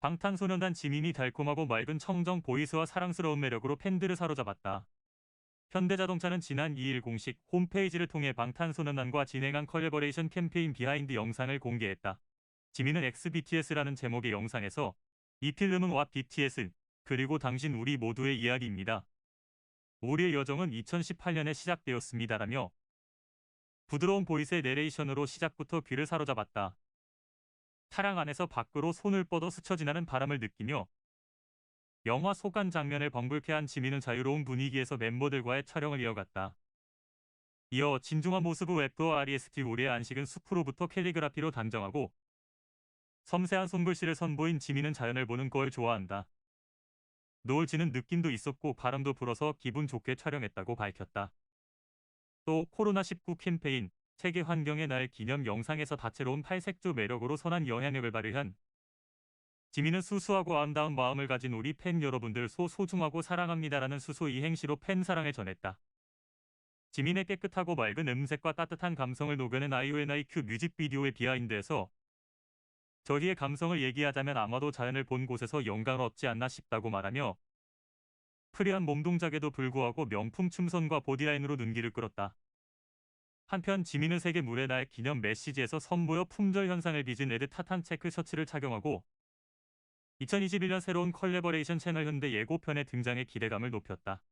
방탄소년단 지민이 달콤하고 맑은 청정 보이스와 사랑스러운 매력으로 팬들을 사로잡았다. 현대자동차는 지난 2일 공식 홈페이지를 통해 방탄소년단과 진행한 컬래버레이션 캠페인 비하인드 영상을 공개했다. 지민은 XBTS라는 제목의 영상에서 이 필름은 와 BTS 그리고 당신 우리 모두의 이야기입니다. 우리의 여정은 2018년에 시작되었습니다라며 부드러운 보이스의 내레이션으로 시작부터 귀를 사로잡았다. 차량 안에서 밖으로 손을 뻗어 스쳐 지나는 바람을 느끼며 영화 소간 장면을 벙블케 한 지민은 자유로운 분위기에서 멤버들과의 촬영을 이어갔다. 이어 진중한 모습의 웹도 REST 우리의 안식은 숲으로부터 캘리그라피로 단정하고 섬세한 손글씨를 선보인 지민은 자연을 보는 걸 좋아한다. 노을 지는 느낌도 있었고 바람도 불어서 기분 좋게 촬영했다고 밝혔다. 또 코로나19 캠페인 세계 환경의 날 기념 영상에서 다채로운 팔색조 매력으로 선한 영향력을 발휘한 지민은 수수하고 아름다운 마음을 가진 우리 팬 여러분들 소 소중하고 사랑합니다라는 수소 이행시로 팬 사랑을 전했다. 지민의 깨끗하고 맑은 음색과 따뜻한 감성을 녹여낸 IONIQ 뮤직비디오의 비하인드에서 저희의 감성을 얘기하자면 아마도 자연을 본 곳에서 영감을 얻지 않나 싶다고 말하며 프리한 몸 동작에도 불구하고 명품 춤선과 보디라인으로 눈길을 끌었다. 한편 지민은 세계 물의 날 기념 메시지에서 선보여 품절 현상을 빚은 레드 타탄 체크 셔츠를 착용하고 2021년 새로운 컬래버레이션 채널 현대 예고편의 등장에 기대감을 높였다.